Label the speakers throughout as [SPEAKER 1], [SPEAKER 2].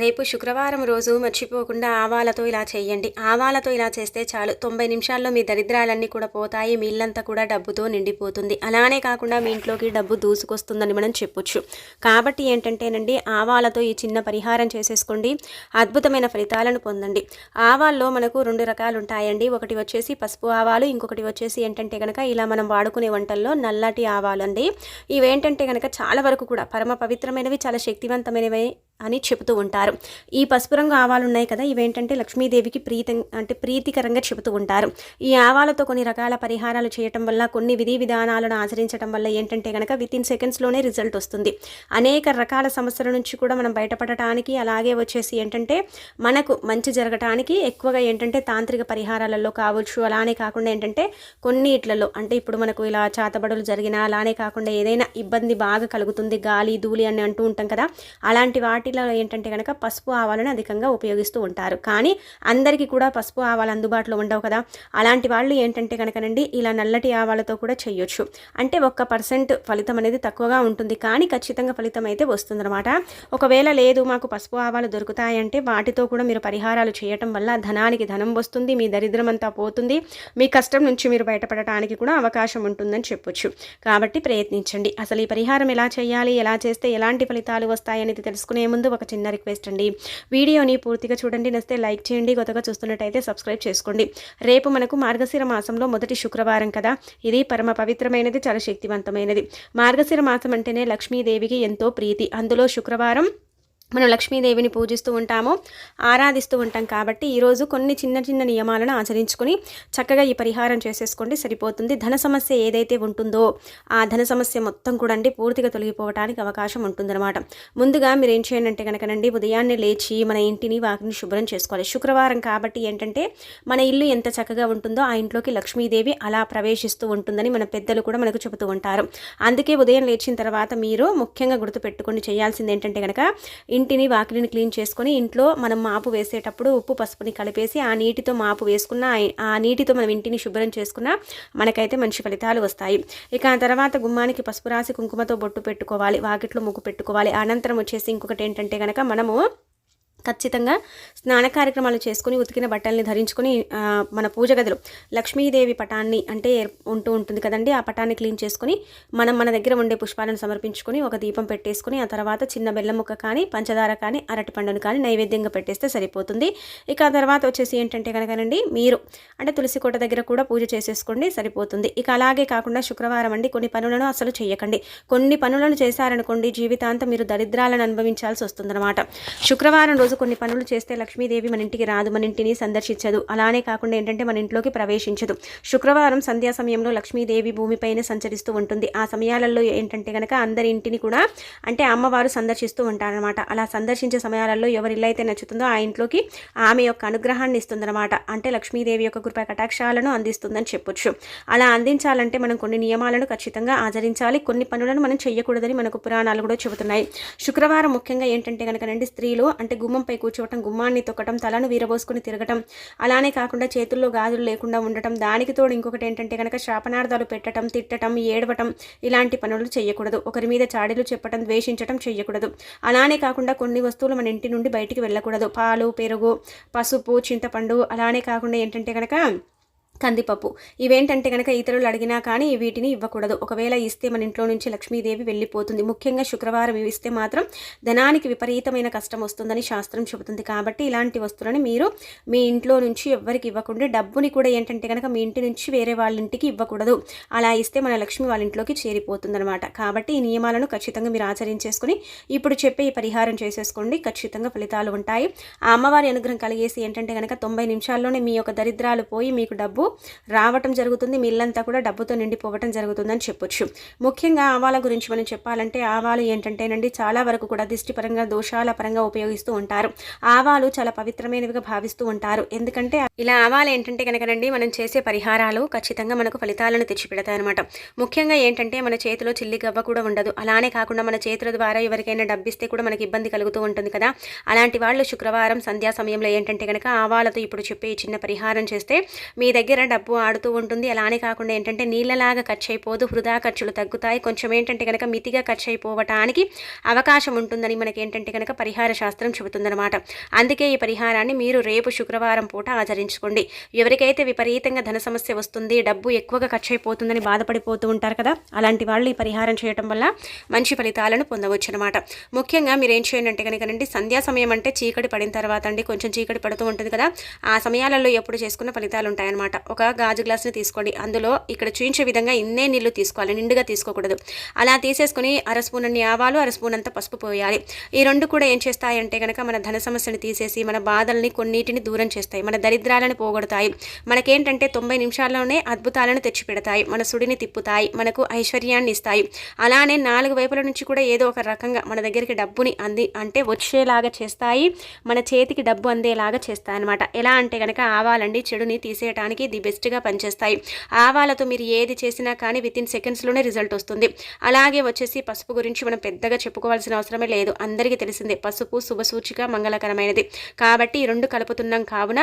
[SPEAKER 1] రేపు శుక్రవారం రోజు మర్చిపోకుండా ఆవాలతో ఇలా చేయండి. ఆవాలతో ఇలా చేస్తే చాలు. తొంభై నిమిషాల్లో మీ దరిద్రాలన్నీ కూడా పోతాయి. మీ ఇల్లంతా కూడా డబ్బుతో నిండిపోతుంది. అలానే కాకుండా మీ ఇంట్లోకి డబ్బు దూసుకొస్తుందని మనం చెప్పొచ్చు. కాబట్టి ఏంటంటేనండి ఆవాలతో ఈ చిన్న పరిహారం చేసేసుకోండి. అద్భుతమైన ఫలితాలను పొందండి. ఆవాల్లో మనకు రెండు రకాలు ఉంటాయండి ఒకటి వచ్చేసి పసుపు ఆవాలు ఇంకొకటి వచ్చేసి ఏంటంటే కనుక ఇలా మనం వాడుకునే వంటల్లో నల్లటి ఆవాలు అండి ఇవేంటంటే కనుక చాలా వరకు కూడా పరమ పవిత్రమైనవి చాలా శక్తివంతమైనవి అని చెబుతూ ఉంటారు. ఈ పసుపు రంగు ఆవాలు ఉన్నాయి కదా ఇవేంటంటే లక్ష్మీదేవికి ప్రీతి అంటే ప్రీతికరంగా చెబుతూ ఉంటారు. ఈ ఆవాలతో కొన్ని రకాల పరిహారాలు చేయటం వల్ల కొన్ని విధి విధానాలను ఆచరించడం వల్ల ఏంటంటే కనుక విత్ ఇన్ సెకండ్స్లోనే రిజల్ట్ వస్తుంది. అనేక రకాల సమస్యల నుంచి కూడా మనం బయటపడటానికి అలాగే వచ్చేసి ఏంటంటే మనకు మంచి జరగటానికి ఎక్కువగా ఏంటంటే తాంత్రిక పరిహారాలలో కావచ్చు అలానే కాకుండా ఏంటంటే కొన్ని ఇట్లలో అంటే ఇప్పుడు మనకు ఇలా చాతబడులు జరిగినా అలానే కాకుండా ఏదైనా ఇబ్బంది బాగా కలుగుతుంది గాలి ధూళి అని అంటూ ఉంటాం కదా అలాంటి వాటి వాటిలో ఏంటంటే కనుక పసుపు ఆవాలను అధికంగా ఉపయోగిస్తూ ఉంటారు. కానీ అందరికీ కూడా పసుపు ఆవాలు అందుబాటులో ఉండవు కదా. అలాంటి వాళ్ళు ఏంటంటే కనుకనండి ఇలా నల్లటి ఆవాలతో కూడా చేయొచ్చు. అంటే ఒక్క పర్సెంట్ ఫలితం అనేది తక్కువగా ఉంటుంది. కానీ ఖచ్చితంగా ఫలితం అయితే వస్తుందన్నమాట. ఒకవేళ లేదు మాకు పసుపు ఆవాలు దొరుకుతాయంటే వాటితో కూడా మీరు పరిహారాలు చేయటం వల్ల ధనానికి ధనం వస్తుంది మీ దరిద్రం అంతా పోతుంది మీ కష్టం నుంచి మీరు బయటపడటానికి కూడా అవకాశం ఉంటుందని చెప్పొచ్చు. కాబట్టి ప్రయత్నించండి. అసలు ఈ పరిహారం ఎలా చేయాలి ఎలా చేస్తే ఎలాంటి ఫలితాలు వస్తాయనేది తెలుసుకునే ముందు ఒక చిన్న రిక్వెస్ట్ అండి. వీడియోని పూర్తిగా చూడండి నస్తే లైక్ చేయండి కొత్తగా చూస్తున్నట్టయితే సబ్స్క్రైబ్ చేసుకోండి. రేపు మనకు మార్గశిర మాసంలో మొదటి శుక్రవారం కదా. ఇది పరమ పవిత్రమైనది చాలా శక్తివంతమైనది. మార్గశిర మాసం అంటేనే లక్ష్మీదేవికి ఎంతో ప్రీతి. అందులో శుక్రవారం మనం లక్ష్మీదేవిని పూజిస్తూ ఉంటాము ఆరాధిస్తూ ఉంటాం కాబట్టి ఈరోజు కొన్ని చిన్న చిన్న నియమాలను ఆచరించుకొని చక్కగా ఈ పరిహారం చేసేసుకోండి సరిపోతుంది. ధన సమస్య ఏదైతే ఉంటుందో ఆ ధన సమస్య మొత్తం కూడా అండి పూర్తిగా తొలగిపోవడానికి అవకాశం ఉంటుందన్నమాట. ముందుగా మీరు ఏం చేయండి అంటే కనుకనండి ఉదయాన్నే లేచి మన ఇంటిని వాకిని శుభ్రం చేసుకోవాలి. శుక్రవారం కాబట్టి ఏంటంటే మన ఇల్లు ఎంత చక్కగా ఉంటుందో ఆ ఇంట్లోకి లక్ష్మీదేవి అలా ప్రవేశిస్తూ ఉంటుందని మన పెద్దలు కూడా మనకు చెబుతూ ఉంటారు. అందుకే ఉదయం లేచిన తర్వాత మీరు ముఖ్యంగా గుర్తుపెట్టుకొని చేయాల్సింది ఏంటంటే కనుక ఇంటిని వాకిలిని క్లీన్ చేసుకొని ఇంట్లో మనం మాపు వేసేటప్పుడు ఉప్పు పసుపుని కలిపేసి ఆ నీటితో మాపు వేసుకున్న ఆ- నీటితో మనం ఇంటిని శుభ్రం చేసుకున్న మనకైతే మంచి ఫలితాలు వస్తాయి. ఇక ఆ తర్వాత గుమ్మానికి పసుపు రాసి కుంకుమతో బొట్టు పెట్టుకోవాలి వాకిట్లో ముగ్గు పెట్టుకోవాలి. అనంతరం వచ్చేసి ఇంకొకటి ఏంటంటే కనుక మనము ఖచ్చితంగా స్నాన కార్యక్రమాలు చేసుకుని ఉతికిన బట్టల్ని ధరించుకొని మన పూజ గదిలో లక్ష్మీదేవి పటాన్ని అంటే ఏర్- ఉంటూ ఉంటుంది కదండి ఆ పటాన్ని క్లీన్ చేసుకొని మనం మన దగ్గర ఉండే పుష్పాలను సమర్పించుకొని ఒక దీపం పెట్టేసుకొని ఆ తర్వాత చిన్న బెల్లం ముక్క కానీ పంచదార కానీ అరటి పండును కానీ నైవేద్యంగా పెట్టేస్తే సరిపోతుంది. ఇక ఆ తర్వాత వచ్చేసి ఏంటంటే కనుకనండి మీరు అంటే తులసి కోట దగ్గర కూడా పూజ చేసేసుకోండి సరిపోతుంది. ఇక అలాగే కాకుండా శుక్రవారం అండి కొన్ని పనులను అసలు చేయకండి కొన్ని పనులను చేశారనుకోండి జీవితాంతం మీరు దరిద్రాలను అనుభవించాల్సి వస్తుందన్నమాట. శుక్రవారం రోజు కొన్ని పనులు చేస్తే లక్ష్మీదేవి మన ఇంటికి రాదు మన ఇంటిని సందర్శించదు. అలానే కాకుండా ఏంటంటే మన ఇంట్లోకి ప్రవేశించదు. శుక్రవారం సంధ్యా సమయంలో లక్ష్మీదేవి భూమిపైన సంచరిస్తూ ఉంటుంది. ఆ సమయాలలో ఏంటంటే కనుక అందరి ఇంటిని కూడా అంటే అమ్మవారు సందర్శిస్తూ ఉంటారనమాట అలా సందర్శించే సమయాలలో ఎవరి ఇల్లు అయితే నచ్చుతుందో ఆ ఇంట్లోకి ఆమె యొక్క అనుగ్రహాన్ని ఇస్తుందన్నమాట. అంటే లక్ష్మీదేవి యొక్క కృప కటాక్షాలను అందిస్తుందని చెప్పొచ్చు. అలా అందించాలంటే మనం కొన్ని నియమాలను ఖచ్చితంగా ఆచరించాలి. కొన్ని పనులను మనం చేయకూడదని మనకు పురాణాలు కూడా చెబుతున్నాయి. శుక్రవారం ముఖ్యంగా ఏంటంటే కనుక స్త్రీలు అంటే గుమ్మ గుమ్మంపై కూర్చోవటం గుమ్మాన్ని తొక్కటం తలను వీరబోసుకుని తిరగటం. అలానే కాకుండా చేతుల్లో గాజులు లేకుండా ఉండటం. దానికి తోడు ఇంకొకటి ఏంటంటే కనుక శాపనార్థాలు పెట్టటం తిట్టటం ఏడవటం ఇలాంటి పనులు చేయకూడదు. ఒకరి మీద చాడీలు చెప్పటం ద్వేషించటం చేయకూడదు. అలానే కాకుండా కొన్ని వస్తువులు మన ఇంటి నుండి బయటికి వెళ్ళకూడదు. పాలు పెరుగు పసుపు చింతపండు అలానే కాకుండా ఏంటంటే కనుక కందిపప్పు. ఇవేంటంటే కనుక ఇతరులు అడిగినా కానీ వీటిని ఇవ్వకూడదు. ఒకవేళ ఇస్తే మన ఇంట్లో నుంచి లక్ష్మీదేవి వెళ్ళిపోతుంది. ముఖ్యంగా శుక్రవారం ఇస్తే మాత్రం ధనానికి విపరీతమైన కష్టం వస్తుందని శాస్త్రం చెబుతుంది. కాబట్టి ఇలాంటి వస్తువులని మీరు మీ ఇంట్లో నుంచి ఎవ్వరికి ఇవ్వకుండా డబ్బుని కూడా ఏంటంటే కనుక మీ ఇంటి నుంచి వేరే వాళ్ళ ఇంటికి ఇవ్వకూడదు. అలా ఇస్తే మన లక్ష్మి వాళ్ళ ఇంట్లోకి చేరిపోతుందనమాట కాబట్టి ఈ నియమాలను ఖచ్చితంగా మీరు ఆచరించేసుకుని ఇప్పుడు చెప్పే ఈ పరిహారం చేసేసుకోండి. ఖచ్చితంగా ఫలితాలు ఉంటాయి. ఆ అమ్మవారి అనుగ్రహం కలిగేసి ఏంటంటే కనుక తొంభై నిమిషాల్లోనే మీ యొక్క దరిద్రాలు పోయి మీకు డబ్బు రావటం జరుగుతుంది. మీ ఇల్లంతా కూడా డబ్బుతో నిండిపోవటం జరుగుతుందని చెప్పొచ్చు. ముఖ్యంగా ఆవాల గురించి మనం చెప్పాలంటే ఆవాలు ఏంటంటేనండి చాలా వరకు కూడా దిష్టిపరంగా దోషాల పరంగా ఉపయోగిస్తూ ఉంటారు. ఆవాలు చాలా పవిత్రమైనవిగా భావిస్తూ ఉంటారు. ఎందుకంటే ఇలా ఆవాలు ఏంటంటే కనుకనండి మనం చేసే పరిహారాలు ఖచ్చితంగా మనకు ఫలితాలను తెచ్చిపెడతాయి అనమాట ముఖ్యంగా ఏంటంటే మన చేతిలో చిల్లి గవ్వ కూడా ఉండదు. అలానే కాకుండా మన చేతుల ద్వారా ఎవరికైనా డబ్బిస్తే కూడా మనకి ఇబ్బంది కలుగుతూ ఉంటుంది కదా. అలాంటి వాళ్ళు శుక్రవారం సంధ్యా సమయంలో ఏంటంటే కనుక ఆవాలతో ఇప్పుడు చెప్పే చిన్న పరిహారం చేస్తే మీ దగ్గర దగ్గర డబ్బు ఆడుతూ ఉంటుంది. అలానే కాకుండా ఏంటంటే నీళ్ళలాగా ఖర్చు అయిపోదు వృధా ఖర్చులు తగ్గుతాయి. కొంచెం ఏంటంటే కనుక మితిగా ఖర్చు అయిపోవటానికి అవకాశం ఉంటుందని మనకి ఏంటంటే కనుక పరిహార శాస్త్రం చెబుతుందన్నమాట. అందుకే ఈ పరిహారాన్ని మీరు రేపు శుక్రవారం పూట ఆచరించుకోండి. ఎవరికైతే విపరీతంగా ధన సమస్య వస్తుంది డబ్బు ఎక్కువగా ఖర్చు అయిపోతుందని బాధపడిపోతూ ఉంటారు కదా అలాంటి వాళ్ళు ఈ పరిహారం చేయడం వల్ల మంచి ఫలితాలను పొందవచ్చు అనమాట ముఖ్యంగా మీరు ఏం చేయండి అంటే కనుక సంధ్యా సమయం అంటే చీకటి పడిన తర్వాత అండి కొంచెం చీకటి పడుతూ ఉంటుంది కదా ఆ సమయాలలో ఎప్పుడు చేసుకున్న ఫలితాలు ఉంటాయన్నమాట. ఒక గాజు గ్లాస్ని తీసుకోండి. అందులో ఇక్కడ చూపించే విధంగా ఇన్నే నీళ్ళు తీసుకోవాలి. నిండుగా తీసుకోకూడదు. అలా తీసేసుకుని అర స్పూన్ అన్ని ఆవాలు అర స్పూన్ అంత పసుపు పోయాలి. ఈ రెండు కూడా ఏం చేస్తాయంటే కనుక మన ధన సమస్యను తీసేసి మన బాధల్ని కొన్నిటిని దూరం చేస్తాయి. మన దరిద్రాలను పోగొడతాయి. మనకేంటంటే తొంభై నిమిషాల్లోనే అద్భుతాలను తెచ్చిపెడతాయి. మన సుడిని తిప్పుతాయి. మనకు ఐశ్వర్యాన్ని ఇస్తాయి. అలానే నాలుగు వైపుల నుంచి కూడా ఏదో ఒక రకంగా మన దగ్గరికి డబ్బుని అంది అంటే వచ్చేలాగా చేస్తాయి. మన చేతికి డబ్బు అందేలాగా చేస్తాయి అనమాట ఎలా అంటే కనుక ఆవాలండి చెడుని తీసేయటానికి ది బెస్ట్గా పనిచేస్తాయి. ఆవాలతో మీరు ఏది చేసినా కానీ విత్ ఇన్ సెకండ్స్లోనే రిజల్ట్ వస్తుంది. అలాగే వచ్చేసి పసుపు గురించి మనం పెద్దగా చెప్పుకోవాల్సిన అవసరమే లేదు. అందరికీ తెలిసిందే పసుపు శుభసూచిక మంగళకరమైనది. కాబట్టి ఈ రెండు కలుపుతున్నాం కావున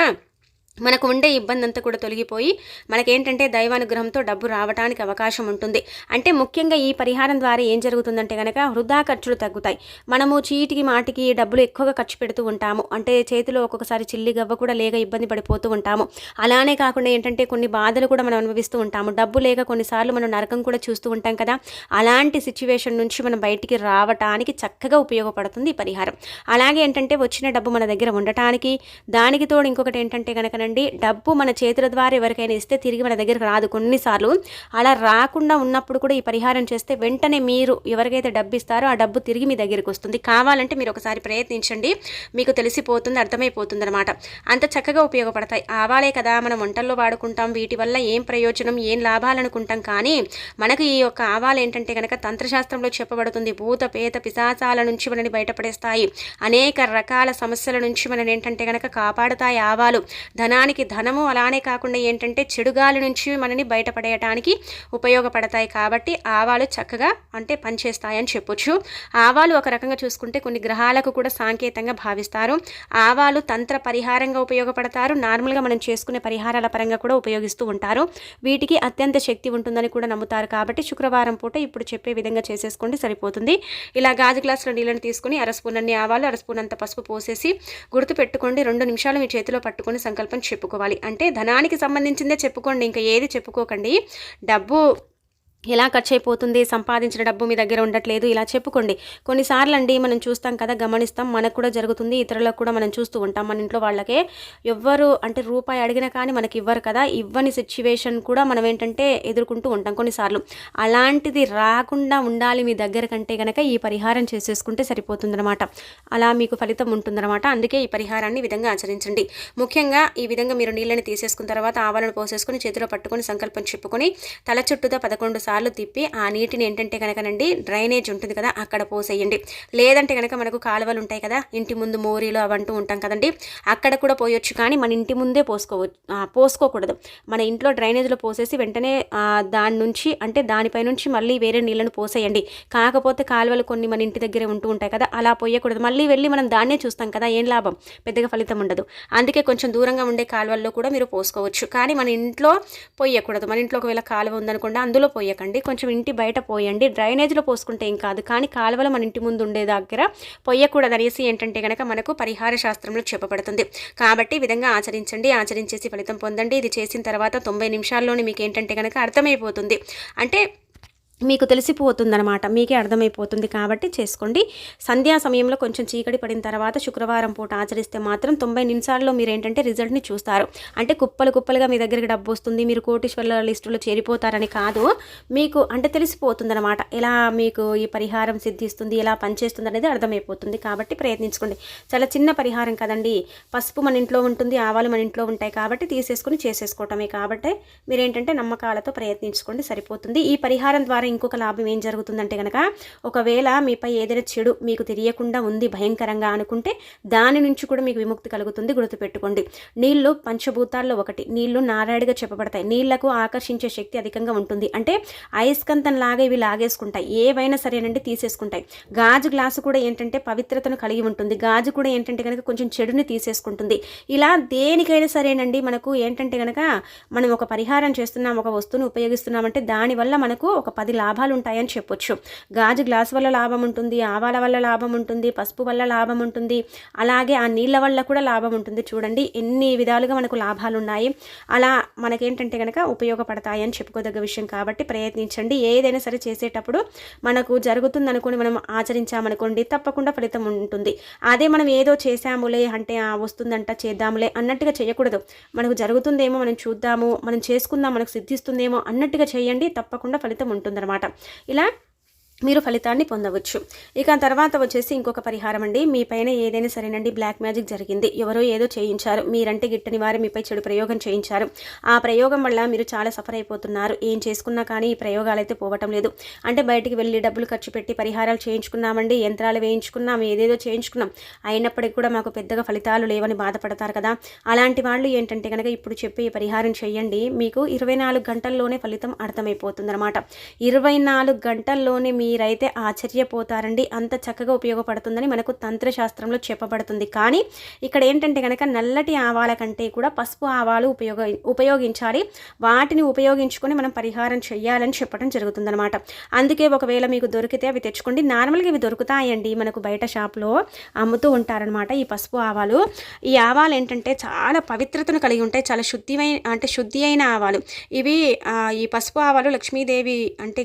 [SPEAKER 1] మనకు ఉండే ఇబ్బంది అంతా కూడా తొలగిపోయి మనకేంటంటే దైవానుగ్రహంతో డబ్బు రావడానికి అవకాశం ఉంటుంది. అంటే ముఖ్యంగా ఈ పరిహారం ద్వారా ఏం జరుగుతుందంటే కనుక వృధా ఖర్చులు తగ్గుతాయి. మనము చీటికి మాటికి డబ్బులు ఎక్కువగా ఖర్చు పెడుతూ ఉంటాము. అంటే చేతిలో ఒక్కొక్కసారి చిల్లి గవ్వ కూడా లేక ఇబ్బంది పడిపోతూ ఉంటాము. అలానే కాకుండా ఏంటంటే కొన్ని బాధలు కూడా మనం అనుభవిస్తూ ఉంటాము. డబ్బు లేక కొన్నిసార్లు మనం నరకం కూడా చూస్తూ ఉంటాం కదా. అలాంటి సిచ్యువేషన్ నుంచి మనం బయటికి రావటానికి చక్కగా ఉపయోగపడుతుంది ఈ పరిహారం. అలాగే ఏంటంటే వచ్చిన డబ్బు మన దగ్గర ఉండటానికి దానికి తోడు ఇంకొకటి ఏంటంటే కనుక చూడండి. డబ్బు మన చేతుల ద్వారా ఎవరికైనా ఇస్తే తిరిగి మన దగ్గరకు రాదు. కొన్నిసార్లు అలా రాకుండా ఉన్నప్పుడు కూడా ఈ పరిహారం చేస్తే వెంటనే మీరు ఎవరికైతే డబ్బు ఇస్తారో ఆ డబ్బు తిరిగి మీ దగ్గరికి వస్తుంది. కావాలంటే మీరు ఒకసారి ప్రయత్నించండి. మీకు తెలిసిపోతుంది అర్థమైపోతుంది అనమాట అంత చక్కగా ఉపయోగపడతాయి. ఆవాలే కదా మనం వంటల్లో వాడుకుంటాం. వీటి వల్ల ఏం ప్రయోజనం ఏం లాభాలు అనుకుంటాం. కానీ మనకు ఈ యొక్క ఆవాలు ఏంటంటే కనుక తంత్రశాస్త్రంలో చెప్పబడుతుంది. భూత పేత పిశాచాల నుంచి మనని బయటపడేస్తాయి. అనేక రకాల సమస్యల నుంచి మనని ఏంటంటే కనుక కాపాడుతాయి ఆవాలు. ధన ధనానికి ధనము అలానే కాకుండా ఏంటంటే చెడుగాలి నుంచి మనని బయటపడేయటానికి ఉపయోగపడతాయి కాబట్టి ఆవాలు చక్కగా అంటే పనిచేస్తాయని చెప్పొచ్చు. ఆవాలు ఒక రకంగా చూసుకుంటే కొన్ని గ్రహాలకు కూడా సాంకేతంగా భావిస్తారు. ఆవాలు తంత్ర పరిహారంగా ఉపయోగపడతారు. నార్మల్గా మనం చేసుకునే పరిహారాల పరంగా కూడా ఉపయోగిస్తూ ఉంటారు. వీటికి అత్యంత శక్తి ఉంటుందని కూడా నమ్ముతారు కాబట్టి శుక్రవారం పూట ఇప్పుడు చెప్పే విధంగా చేసేసుకోండి సరిపోతుంది. ఇలా గాజు గ్లాసులో నీళ్ళని తీసుకుని అరస్పూన్ అన్ని ఆవాలు అరస్పూన్ అంత పసుపు పోసేసి గుర్తు పెట్టుకోండి రెండు నిమిషాలు మీ చేతిలో పట్టుకొని సంకల్పం చెప్పుకోవాలి. అంటే ధనానికి సంబంధించిందే చెప్పుకోండి ఇంకా ఏది చెప్పుకోకండి. డబ్బు ఎలా ఖర్చు అయిపోతుంది సంపాదించిన డబ్బు మీ దగ్గర ఉండట్లేదు ఇలా చెప్పుకోండి. కొన్నిసార్లు అండి మనం చూస్తాం కదా గమనిస్తాం మనకు కూడా జరుగుతుంది ఇతరులకు కూడా మనం చూస్తూ ఉంటాం. మన ఇంట్లో వాళ్ళకే ఎవ్వరు అంటే రూపాయి అడిగినా కానీ మనకి ఇవ్వరు కదా. ఇవ్వని సిచ్యువేషన్ కూడా మనం ఏంటంటే ఎదుర్కొంటూ ఉంటాం కొన్నిసార్లు. అలాంటిది రాకుండా ఉండాలి మీ దగ్గర కంటే కనుక ఈ పరిహారం చేసేసుకుంటే సరిపోతుందన్నమాట. అలా మీకు ఫలితం ఉంటుందన్నమాట. అందుకే ఈ పరిహారాన్ని విధంగా ఆచరించండి. ముఖ్యంగా ఈ విధంగా మీరు నీళ్ళని తీసేసుకున్న తర్వాత ఆవాలను పోసేసుకుని చేతిలో పట్టుకొని సంకల్పం చెప్పుకొని తల చుట్టూతో పదకొండు సార్లు తిప్పి ఆ నీటిని ఏంటంటే కనుకనండి డ్రైనేజ్ ఉంటుంది కదా అక్కడ పోసేయండి. లేదంటే కనుక మనకు కాలువలు ఉంటాయి కదా ఇంటి ముందు మోరీలు అవంటూ ఉంటాం కదండి అక్కడ కూడా పోయొచ్చు కానీ మన ఇంటి ముందే పోసుకోవచ్చు పోసుకోకూడదు. మన ఇంట్లో డ్రైనేజ్లో పోసేసి వెంటనే దాని నుంచి అంటే దానిపై నుంచి మళ్ళీ వేరే నీళ్ళను పోసేయండి. కాకపోతే కాలువలు కొన్ని మన ఇంటి దగ్గరే ఉంటూ ఉంటాయి కదా అలా పోయకూడదు. మళ్ళీ వెళ్ళి మనం దాన్నే చూస్తాం కదా ఏం లాభం? పెద్దగా ఫలితం ఉండదు. అందుకే కొంచెం దూరంగా ఉండే కాలువల్లో కూడా మీరు పోసుకోవచ్చు. కానీ మన ఇంట్లో పోయకూడదు. మన ఇంట్లో ఒకవేళ కాలువ ఉందనుకోండి అందులో పోయకూడదు. పోయకండి కొంచెం ఇంటి బయట పోయండి. డ్రైనేజ్లో పోసుకుంటే ఏం కాదు. కానీ కాలువలు మన ఇంటి ముందు ఉండే దగ్గర పొయ్యకూడదు అనేసి ఏంటంటే కనుక మనకు పరిహార శాస్త్రంలో చెప్పబడుతుంది. కాబట్టి విధంగా ఆచరించండి. ఆచరించేసి ఫలితం పొందండి. ఇది చేసిన తర్వాత తొంభై నిమిషాల్లోనే మీకు ఏంటంటే కనుక అర్థమైపోతుంది. అంటే మీకు తెలిసిపోతుందనమాట మీకే అర్థమైపోతుంది కాబట్టి చేసుకోండి. సంధ్యా సమయంలో కొంచెం చీకటి పడిన తర్వాత శుక్రవారం పూట ఆచరిస్తే మాత్రం తొంభై నిమిషాల్లో మీరు ఏంటంటే రిజల్ట్ని చూస్తారు. అంటే కుప్పలు కుప్పలుగా మీ దగ్గరికి డబ్బు వస్తుంది. మీరు కోటీశ్వర్ల లిస్టులో చేరిపోతారని కాదు. మీకు అంటే తెలిసిపోతుందనమాట ఎలా మీకు ఈ పరిహారం సిద్ధిస్తుంది? ఎలా పనిచేస్తుంది అనేది అర్థమైపోతుంది కాబట్టి ప్రయత్నించుకోండి. చాలా చిన్న పరిహారం కదండి. పసుపు మన ఇంట్లో ఉంటుంది ఆవాలు మన ఇంట్లో ఉంటాయి కాబట్టి తీసేసుకుని చేసేసుకోవటమే. కాబట్టి మీరు ఏంటంటే నమ్మకాలతో ప్రయత్నించుకోండి సరిపోతుంది. ఈ పరిహారం ద్వారా ఇంకొక లాభం ఏం జరుగుతుందంటే కనుక ఒకవేళ మీపై ఏదైనా చెడు మీకు తెలియకుండా ఉంది భయంకరంగా అనుకుంటే దాని నుంచి కూడా మీకు విముక్తి కలుగుతుంది గుర్తుపెట్టుకోండి. నీళ్ళు పంచభూతాల్లో ఒకటి. నీళ్ళు నారాయణగా చెప్పబడతాయి. నీళ్ళకు ఆకర్షించే శక్తి అధికంగా ఉంటుంది. అంటే అయస్కంతం లాగా ఇవి లాగేసుకుంటాయి. ఏవైనా సరేనండి తీసేసుకుంటాయి. గాజు గ్లాసు కూడా ఏంటంటే పవిత్రతను కలిగి ఉంటుంది. గాజు కూడా ఏంటంటే కనుక కొంచెం చెడుని తీసేసుకుంటుంది. ఇలా దేనికైనా సరేనండి మనకు ఏంటంటే కనుక మనం ఒక పరిహారం చేస్తున్నాం ఒక వస్తువును ఉపయోగిస్తున్నామంటే దానివల్ల మనకు ఒక పది లాభాలు ఉంటాయని చెప్పొచ్చు. గాజు గ్లాస్ వల్ల లాభం ఉంటుంది ఆవాల వల్ల లాభం ఉంటుంది పసుపు వల్ల లాభం ఉంటుంది అలాగే ఆ నీళ్ళ వల్ల కూడా లాభం ఉంటుంది చూడండి. ఎన్ని విధాలుగా మనకు లాభాలు ఉన్నాయి అలా మనకేంటంటే కనుక ఉపయోగపడతాయి అని చెప్పుకోదగ్గ విషయం కాబట్టి ప్రయత్నించండి. ఏదైనా సరే చేసేటప్పుడు మనకు జరుగుతుంది అనుకుని మనం ఆచరించామనుకోండి తప్పకుండా ఫలితం ఉంటుంది. అదే మనం ఏదో చేసాములే అంటే వస్తుందంట చేద్దాములే అన్నట్టుగా చేయకూడదు. మనకు జరుగుతుందేమో మనం చూద్దాము మనం చేసుకుందాం మనకు సిద్ధిస్తుందేమో అన్నట్టుగా చేయండి తప్పకుండా ఫలితం ఉంటుందన్నమాట. అనమాట ఇలా మీరు ఫలితాన్ని పొందవచ్చు. ఇక తర్వాత వచ్చేసి ఇంకొక పరిహారం అండి. మీ పైన ఏదైనా సరేనండి బ్లాక్ మ్యాజిక్ జరిగింది. ఎవరో ఏదో చేయించారు. మీరంటే గిట్టని వారు మీపై చెడు ప్రయోగం చేయించారు. ఆ ప్రయోగం వల్ల మీరు చాలా సఫర్ అయిపోతున్నారు. ఏం చేసుకున్నా కానీ ఈ ప్రయోగాలు అయితే పోవటం లేదు. అంటే బయటికి వెళ్ళి డబ్బులు ఖర్చు పెట్టి పరిహారాలు చేయించుకున్నామండి. యంత్రాలు వేయించుకున్నాం. ఏదేదో చేయించుకున్నాం. అయినప్పటికీ కూడా మాకు పెద్దగా ఫలితాలు లేవని బాధపడతారు కదా. అలాంటి వాళ్ళు ఏంటంటే కనుక ఇప్పుడు చెప్పి పరిహారం చేయండి. మీకు ఇరవై నాలుగు గంటల్లోనే ఫలితం అర్థమైపోతుంది అనమాట ఇరవై నాలుగు గంటల్లోనే మీ మీరైతే ఆశ్చర్యపోతారండి. అంత చక్కగా ఉపయోగపడుతుందని మనకు తంత్రశాస్త్రంలో చెప్పబడుతుంది. కానీ ఇక్కడ ఏంటంటే కనుక నల్లటి ఆవాల కంటే కూడా పసుపు ఆవాలు ఉపయోగ ఉపయోగించాలి. వాటిని ఉపయోగించుకొని మనం పరిహారం చేయాలని చెప్పడం జరుగుతుందనమాట అందుకే ఒకవేళ మీకు దొరికితే అవి తెచ్చుకోండి. నార్మల్గా ఇవి దొరుకుతాయండి. మనకు బయట షాప్లో అమ్ముతూ ఉంటారనమాట ఈ పసుపు ఆవాలు. ఈ ఆవాలు ఏంటంటే చాలా పవిత్రతను కలిగి ఉంటాయి. చాలా శుద్ధిమైన అంటే శుద్ధి అయిన ఆవాలు. ఇవి ఈ పసుపు ఆవాలు లక్ష్మీదేవి అంటే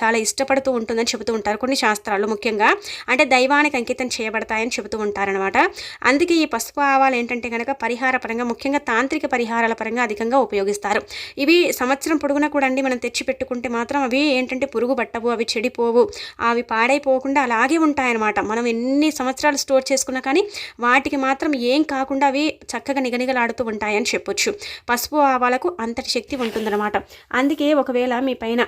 [SPEAKER 1] చాలా ఇష్టపడుతూ ఉంటుందని చెబుతూ ఉంటారు. కొన్ని శాస్త్రాలు ముఖ్యంగా అంటే దైవానికి అంకితం చేయబడతాయని చెబుతూ ఉంటారనమాట అందుకే ఈ పసుపు ఆవాలు ఏంటంటే కనుక పరిహార పరంగా ముఖ్యంగా తాంత్రిక పరిహారాల పరంగా అధికంగా ఉపయోగిస్తారు. ఇవి సంవత్సరం పొడుగునా కూడా అండి మనం తెచ్చి పెట్టుకుంటే మాత్రం అవి ఏంటంటే పురుగు పట్టవు అవి చెడిపోవు అవి పాడైపోకుండా అలాగే ఉంటాయన్నమాట. మనం ఎన్ని సంవత్సరాలు స్టోర్ చేసుకున్నా కానీ వాటికి మాత్రం ఏం కాకుండా అవి చక్కగా నిగనిగలాడుతూ ఉంటాయని చెప్పొచ్చు. పసుపు ఆవాలకు అంతటి శక్తి ఉంటుందన్నమాట. అందుకే ఒకవేళ మీ పైన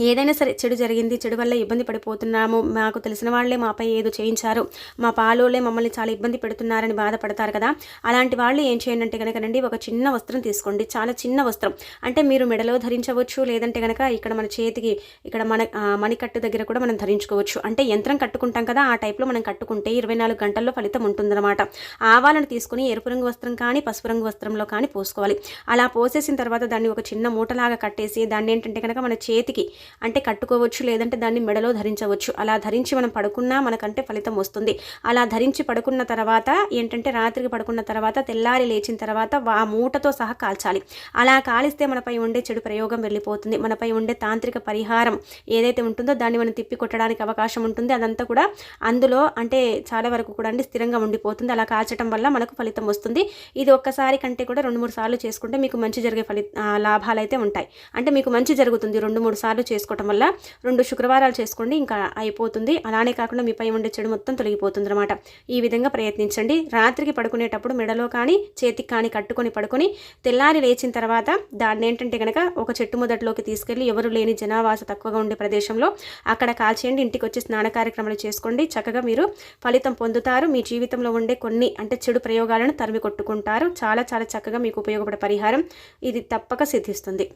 [SPEAKER 1] ఏదైనా సరే చెడు జరిగింది చెడు వల్ల ఇబ్బంది పడిపోతున్నాము. మాకు తెలిసిన వాళ్ళే మాపై ఏదో చేయించారు. మా పాలోలే మమ్మల్ని చాలా ఇబ్బంది పెడుతున్నారని బాధపడతారు కదా. అలాంటి వాళ్ళు ఏం చేయండి అంటే కనుకనండి ఒక చిన్న వస్త్రం తీసుకోండి. చాలా చిన్న వస్త్రం. అంటే మీరు మెడలో ధరించవచ్చు లేదంటే కనుక ఇక్కడ మన చేతికి ఇక్కడ మన మణికట్టు దగ్గర కూడా మనం ధరించుకోవచ్చు. అంటే యంత్రం కట్టుకుంటాం కదా ఆ టైప్లో మనం కట్టుకుంటే ఇరవై నాలుగు గంటల్లో ఫలితం ఉంటుందన్నమాట. ఆవాలను తీసుకుని ఎరుపు రంగు వస్త్రం కానీ పసుపు రంగు వస్త్రంలో కానీ పోసుకోవాలి. అలా పోసేసిన తర్వాత దాన్ని ఒక చిన్న మూటలాగా కట్టేసి దాన్ని ఏంటంటే కనుక మన చేతికి అంటే కట్టుకోవచ్చు లేదంటే దాన్ని మెడలో ధరించవచ్చు. అలా ధరించి మనం పడుకున్నా మనకంటే ఫలితం వస్తుంది. అలా ధరించి పడుకున్న తర్వాత ఏంటంటే రాత్రికి పడుకున్న తర్వాత తెల్లారి లేచిన తర్వాత ఆ మూటతో సహా కాల్చాలి. అలా కాలిస్తే మనపై ఉండే చెడు ప్రయోగం వెళ్ళిపోతుంది. మనపై ఉండే తాంత్రిక పరిహారం ఏదైతే ఉంటుందో దాన్ని మనం తిప్పి కొట్టడానికి అవకాశం ఉంటుంది. అదంతా కూడా అందులో అంటే చాలా వరకు కూడా అండి స్థిరంగా ఉండిపోతుంది. అలా కాల్చడం వల్ల మనకు ఫలితం వస్తుంది. ఇది ఒక్కసారి కంటే కూడా రెండు మూడు సార్లు చేసుకుంటే మీకు మంచి జరిగే ఫలి లాభాలు అయితే ఉంటాయి. అంటే మీకు మంచి జరుగుతుంది. రెండు మూడు సార్లు చేసుకోవటం వల్ల రెండు శుక్రవారాలు చేసుకోండి ఇంకా అయిపోతుంది. అలానే కాకుండా మీపై ఉండే చెడు మొత్తం తొలగిపోతుంది అనమాట ఈ విధంగా ప్రయత్నించండి. రాత్రికి పడుకునేటప్పుడు మెడలో కానీ చేతికి కానీ కట్టుకొని పడుకొని తెల్లారి లేచిన తర్వాత దాన్ని ఏంటంటే కనుక ఒక చెట్టు మొదట్లోకి తీసుకెళ్ళి ఎవరు లేని జనావాస తక్కువగా ఉండే ప్రదేశంలో అక్కడ కాల్చేయండి. ఇంటికి వచ్చి స్నాన కార్యక్రమాలు చేసుకోండి. చక్కగా మీరు ఫలితం పొందుతారు. మీ జీవితంలో ఉండే కొన్ని అంటే చెడు ప్రయోగాలను తరిమి కొట్టుకుంటారు చాలా చాలా చక్కగా మీకు ఉపయోగపడే పరిహారం. ఇది తప్పక సిద్ధిస్తుంది.